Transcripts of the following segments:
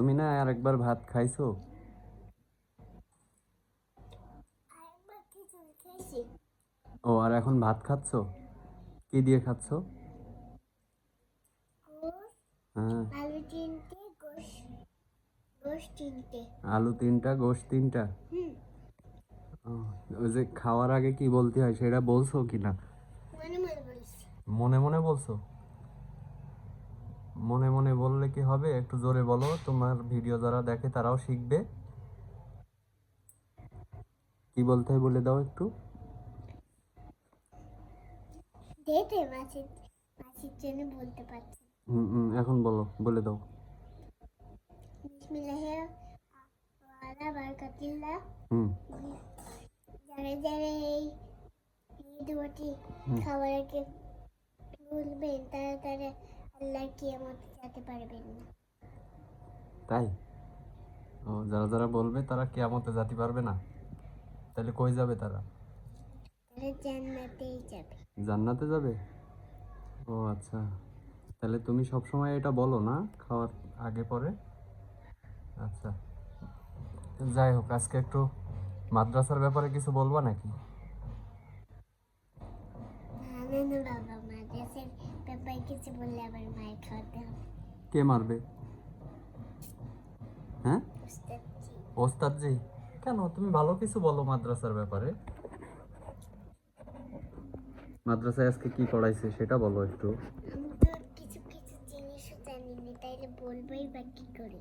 তুমি না আর একবার ভাত খাইছো? ও আর এখন ভাত খাচ্ছো? কি দিয়ে খাচ্ছ? হ্যাঁ। আলু তিনটে গোশ তিনটে। ওই যে খাওয়ার আগে কি বলতে হয় সেটা বলছো কি না? মনে মনে বলছি? মনে মনে বললে কি হবে? একটু জোরে বলো তোমার ভিডিও যারা দেখে তারাও শিখবে। কি বলতে হয় বলে দাও একটু। বলতে পারছি। হুম, হুম, এখন বলো বলে দাও। বারকাতিল্লাহ হুম। যারা যারা এই তারা তারা আল্লাহ কিয়ামতে যেতে পারবেন না। তাই? ও যারা যারা বলবে তারা কেয়ামতে যেতে পারবে না। তাহলে কই যাবে তারা? তারা জান্নাতেই যাবে। জান্নাতে যাবে? ও আচ্ছা। তাহলে তুমি সব সময় এটা বলো না খাওয়ার আগে পরে? আচ্ছা। যাই হোক আজকে একটু মাদ্রাসার ব্যাপারে কিছু বলবা নাকি? না না না বাবা মাদ্রাসার ব্যাপারে কিছু বললে আবার মায়ের খাওয়াতে হবে। কে মারবে? হ্যাঁ? উস্তাদ জি ওস্তাদ জি কেন? তুমি ভালো কিছু বলো মাদ্রাসার ব্যাপারে। মাদ্রাসায় আজকে কি পড়াইছে সেটা বলো একটু। তো কিছু কিছু জিনিসও জানি না তাইলে বলবোই বা কি করে?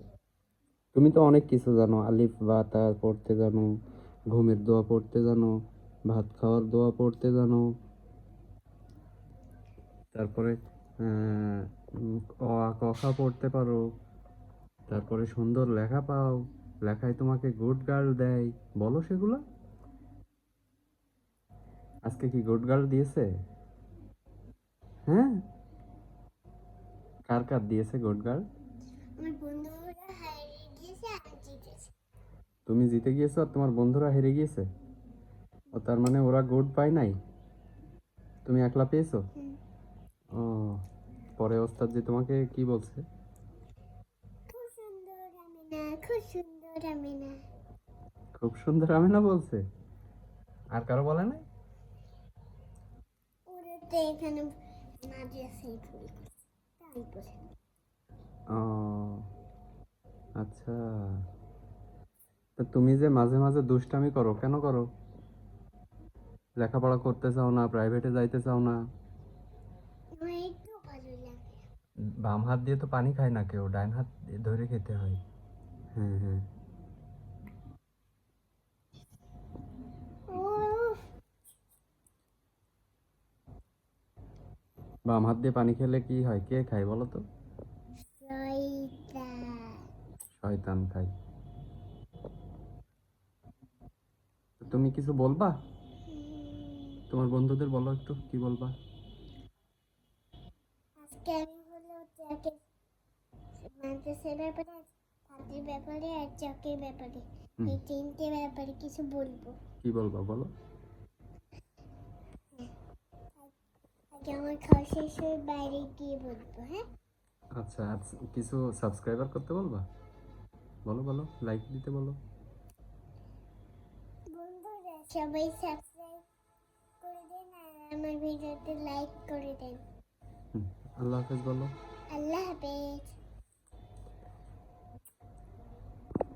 তুমি তো অনেক কিছু জানো আলিফ বা তা পড়তে জানো ঘুমের দোয়া পড়তে জানো ভাত খাওয়ার দোয়া পড়তে জানো তারপরে অ আ ক খ পড়তে পারো। তারপরে সুন্দর লেখা পাও। লেখায় তোমাকে গুড গার্ল দেয়। বলো সেগুলো। আজকে কি গুড গার্ল দিয়েছে? হ্যাঁ? কার কার দিয়েছে গুড গার্ল তুমি জিতে গিয়েছো আর তোমার বন্ধুরা হেরে গিয়েছে? ও তার মানে ওরা গুড পায় নাই? তুমি একলা পেয়েছ। ও পরে ওস্তাদ যে তোমাকে কি বলছে? খুব সুন্দর আমি না খুব সুন্দর আমি না খুব সুন্দর আমি না বলছে? আর কারও বলে না ওরা তো এখানে মাদ্রাসায় ভুল তাই বলে ও আচ্ছা। তা তুমি যে মাঝে মাঝে দুষ্টামি করো কেন করো? লেখাপড়া করতে চাও না প্রাইভেটে যাইতে চাও না আমার একটু ভালো লাগে বাম হাত দিয়ে তো পানি খায় না কেউ ডাইন হাত ধরে খেতে হয়। হ্যাঁ হ্যাঁ বাম হাত দিয়ে পানি খেলে কি হয়? কে খায় বলো তো? শয়তান খায়। তুমি কিছু বলবা? তোমার বন্ধুদের বলো একটু, কি বলবা? আজকে আমি হলো যাকে মাদ্রাসার ব্যাপারে ছাত্রের ব্যাপারে আর চাকরির ব্যাপারে। এই তিনটে ব্যাপারে কিছু বলব। কি বলবা বলো। আগে আমার খাওয়া শেষ হয়ে বাইরে গিয়ে বলব হ্যাঁ? আচ্ছা আর কিছু সাবস্ক্রাইবার করতে বলবা? বলো বলো লাইক দিতে বলো। বন্ধুরা সবাই সাবস্ক্রাইব করে দেন আর আমার ভিডিওতে লাইক করে দেন। আল্লাহ হাফেজ বলো। আল্লাহ হাফেজ।